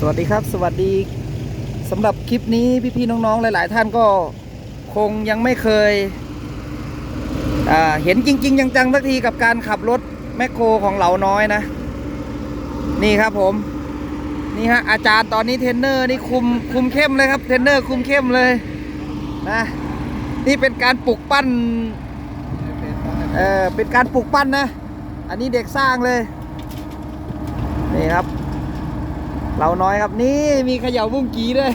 สวัสดีครับ สวัสดีสำหรับคลิปนี้พี่ๆน้องๆ หลาย ๆ ท่านก็คงยังไม่เคยเห็นจริง ๆ จังๆสักทีกับการขับรถแมคโครของเหล่าน้อยนะ นี่ครับผม นี่ฮะอาจารย์ตอนนี้เทรนเนอร์นี่คุมคุมเข้มเลยครับเทรนเนอร์คุมเข้มเลยนะนี่เป็นการปลุกปั้นเออเป็นการปลุกปั้นนะ อันนี้เด็กสร้างเลยนี่ครับ เราน้อยครับนี่มีเขย่าบุ้งกีด้วย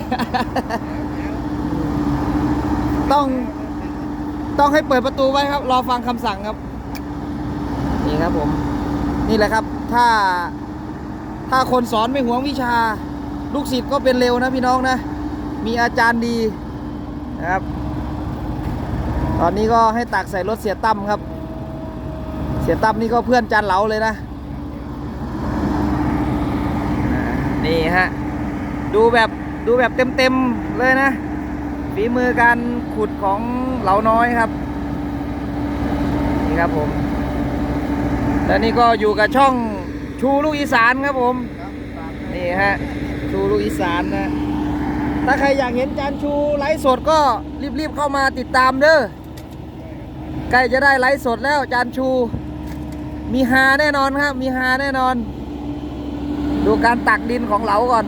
ต้องต้องให้เปิดประตูไว้ครับ รอฟังคำสั่งครับ นี่ครับผม นี่แหละครับ ถ้าถ้าคนสอนไม่หวงวิชา ลูกศิษย์ก็เป็นเร็วนะพี่น้องนะ มีอาจารย์ดีนะครับ ตอนนี้ก็ให้ตักใส่รถเสียตั้มครับ เสียตั้มนี่ก็เพื่อนจานเหลาเลยนะ นี่ ฮะ ดูแบบดูแบบเต็มๆเลยนะฝีมือการขุดของเหลาน้อยครับ นี่ครับผม แล้วนี่ก็อยู่กับช่องชูลูกอีสานครับผม นี่ฮะ ชูลูกอีสานนะ ถ้าใครอยากเห็นจานชูไลฟ์สดก็รีบๆเข้ามาติดตามเด้อใกล้จะได้ไลฟ์สดแล้วจานชู มีฮาแน่นอนครับ มีฮาแน่นอน ดูการตักดินของเหลาก่อน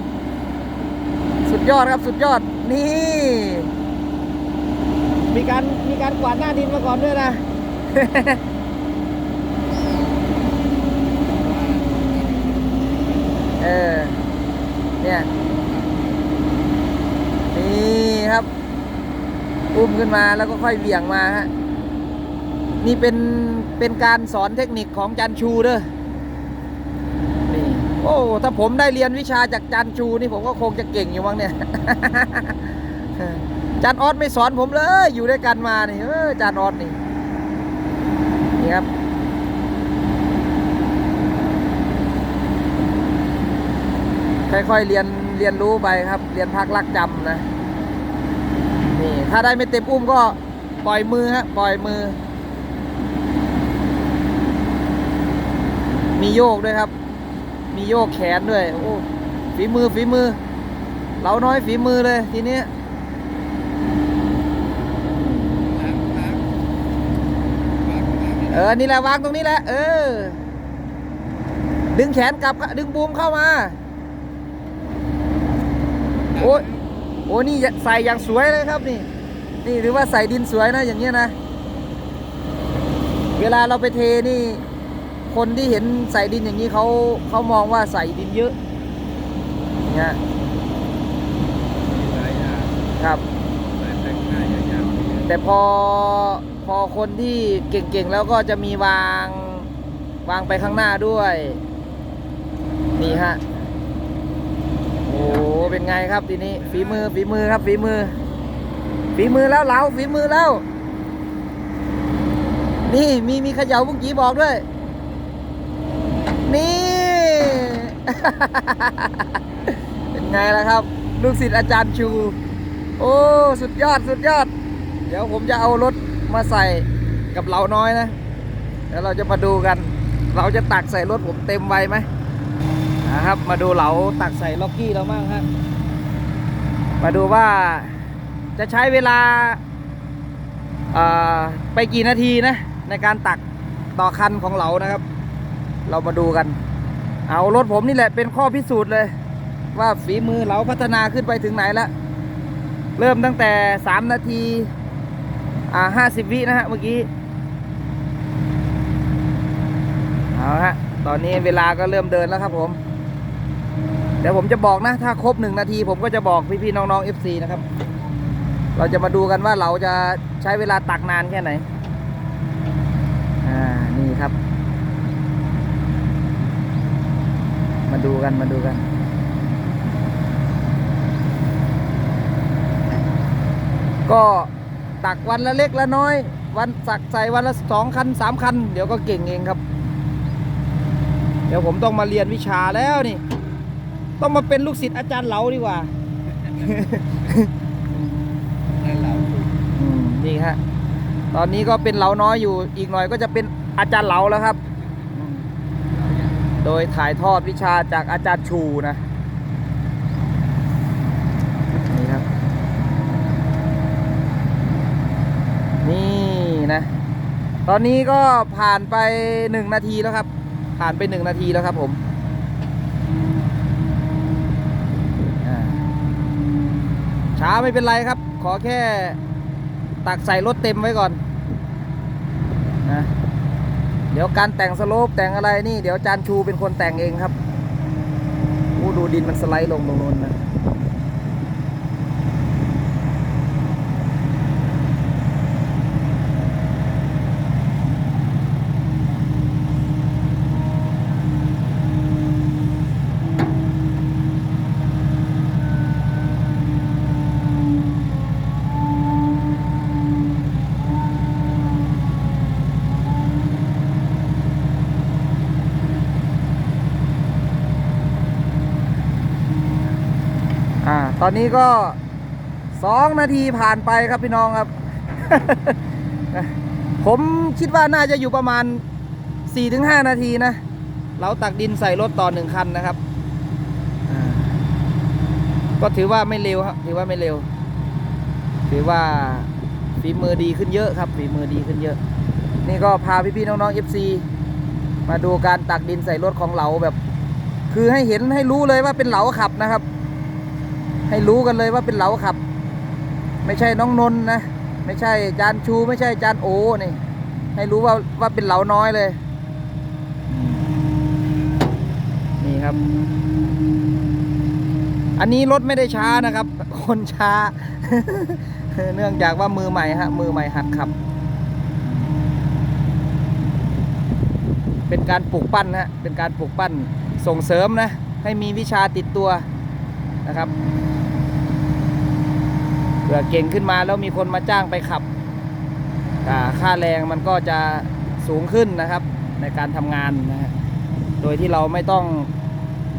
สุดยอดครับสุดยอด นี่ มีการมีการกวาดหน้าดินมาก่อนด้วยนะเออเนี่ยนี่ครับ อุ้มขึ้นมาแล้วก็ค่อยเบี่ยงมาฮะนี่เป็นเป็นการสอนเทคนิคของจันชูเด้อนี่ โอ้ ถ้าผมได้เรียนวิชาจากจันชูนี่ผมก็คงจะเก่งอยู่มั้งเนี่ย จันออสไม่สอนผมเลย อยู่ด้วยกันมานี่เออจันออสนี่ นี่ครับ ค่อยๆเรียนเรียนรู้ไปครับ เรียนพักรักจำนะ นี่ ถ้าได้ไม่เต็มอุ้มก็ปล่อยมือฮะ ปล่อยมือ มีโยกด้วยครับ มีโยกแขนด้วย โอ้ฝีมือฝีมือ เราน้อยฝีมือเลยทีนี้เออ นี่แหละวางตรงนี้แหละ เออ ดึงแขนกลับ ดึงบูมเข้ามา โอ้ยโอ้นี่ใส่อย่างสวยเลยครับนี่ นี่หรือว่าใส่ดินสวยนะอย่างเงี้ยนะ เวลาเราไปเทนี่ คนที่เห็นใส่ดินอย่างนี้เขาเขามองว่าใส่ดินเยอะเนี่ยครับ แต่พอพอคนที่เก่งๆแล้วก็จะมีวางวางไปข้างหน้าด้วย นี่ฮะโอ้เป็นไงครับทีนี้ฝีมือฝีมือครับฝีมือ ฝีมือแล้วเหลาฝีมือแล้ว นี่มีมีขย่าบุ้งกีบอกด้วย นี่ เป็นไงล่ะครับ ลูกศิษย์อาจารย์ชู โอ้ สุดยอด สุดยอด เดี๋ยวผมจะเอารถมาใส่กับเราน้อยนะเดี๋ยวเราจะมาดูกัน เราจะตักใส่รถผมเต็มไวไหมนะครับ มาดูเหลาตักใส่ล็อกกี้เราบ้างฮะ มาดูว่าจะใช้เวลาไปกี่นาทีนะ ในการตักต่อคันของเหลานะครับ เรามาดูกัน เอารถผมนี่แหละเป็นข้อพิสูจน์เลย ว่าฝีมือเราพัฒนาขึ้นไปถึงไหนแล้วเริ่มตั้งแต่ 3 นาที อ่าห้าสิบวินะฮะเมื่อกี้ เอาฮะ ตอนนี้เวลาก็เริ่มเดินแล้วครับผม เดี๋ยวผมจะบอกนะ ถ้าครบหนึ่งนาที ผมก็จะบอกพี่ๆน้องๆ FC นะครับ เราจะมาดูกันว่าเราจะใช้เวลาตักนานแค่ไหน อ่า นี่ครับ มาดูกันมาดูกัน ก็ตักวันละเล็กละน้อย วันสักใส่วันละสองคันสามคัน เดี๋ยวก็เก่งเองครับ เดี๋ยวผมต้องมาเรียนวิชาแล้วนี่ ต้องมาเป็นลูกศิษย์อาจารย์เหลาดีกว่าอืมนี่ฮะตอนนี้ก็เป็นเหลาน้อยอยู่อีกหน่อยก็จะเป็นอาจารย์เหลาแล้วครับอืม โดยถ่ายทอดวิชาจากอาจารย์ชูนะนี่ครับ นี่นะ ตอนนี้ก็ผ่านไปหนึ่งนาทีแล้วครับ ผ่านไปหนึ่งนาทีแล้วครับผมช้าไม่เป็นไรครับ ขอแค่ตักใส่รถเต็มไว้ก่อน เดี๋ยวการแต่งสโลปแต่งอะไรนี่เดี๋ยวจานชูเป็นคนแต่งเองครับโอ้ดูดินมันสไลด์ลงตรงนู้นนะ อ่าตอนนี้ก็สองนาทีผ่านไปครับพี่น้องครับ ผมคิดว่าน่าจะอยู่ประมาณ 4-5 นาทีนะ เราตักดินใส่รถต่อหนึ่งคันนะครับ ก็ถือว่าไม่เร็วครับถือว่าไม่เร็ว ถือว่าฝีมือดีขึ้นเยอะครับฝีมือดีขึ้นเยอะ นี่ก็พาพี่ๆน้องๆ FC มาดูการตักดินใส่รถของเราแบบ คือให้เห็นให้รู้เลยว่าเป็นเหลาขับนะครับ ให้รู้กันเลยว่าเป็นเหลาขับ ไม่ใช่น้องนนนะ ไม่ใช่จานชู ไม่ใช่จานโอนี่ ให้รู้ว่าว่าเป็นเหลาน้อยเลย นี่ครับ อันนี้รถไม่ได้ช้านะครับ คนช้า เนื่องจากว่ามือใหม่ฮะ มือใหม่หัดขับ เป็นการปลูกปั้นฮะ เป็นการปลูกปั้นส่งเสริมนะ ให้มีวิชาติดตัวนะครับ เผื่อเก่งขึ้นมาแล้วมีคนมาจ้างไปขับค่าแรงมันก็จะสูงขึ้นนะครับ ในการทำงานนะฮะโดยที่เราไม่ต้อง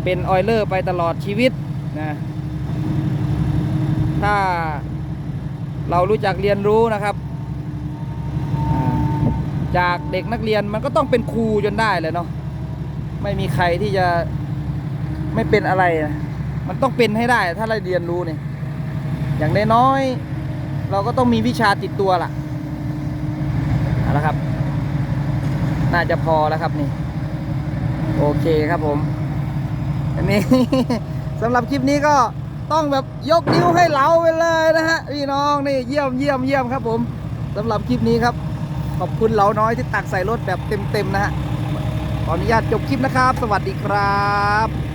เป็นออยเลอร์ไปตลอดชีวิตนะถ้าเรารู้จักเรียนรู้นะครับ จากเด็กนักเรียนมันก็ต้องเป็นครูจนได้เลยเนาะไม่มีใครที่จะไม่เป็นอะไรนะมันต้องเป็นให้ได้ถ้าเราเรียนรู้เนี่ย อย่างน้อยๆเราก็ต้องมีวิชาติดตัวล่ะเอาละครับ น่าจะพอแล้วครับนี่ โอเคครับผม อันนี้สำหรับคลิปนี้ก็ต้องแบบยกนิ้วให้เหลาไปเลยนะฮะพี่น้องนี่เยี่ยมเยี่ยมเยี่ยมครับผมสำหรับคลิปนี้ครับ ขอบคุณเหลาน้อยที่ตักใส่รถแบบเต็มๆนะฮะขออนุญาตจบคลิปนะครับ สวัสดีครับ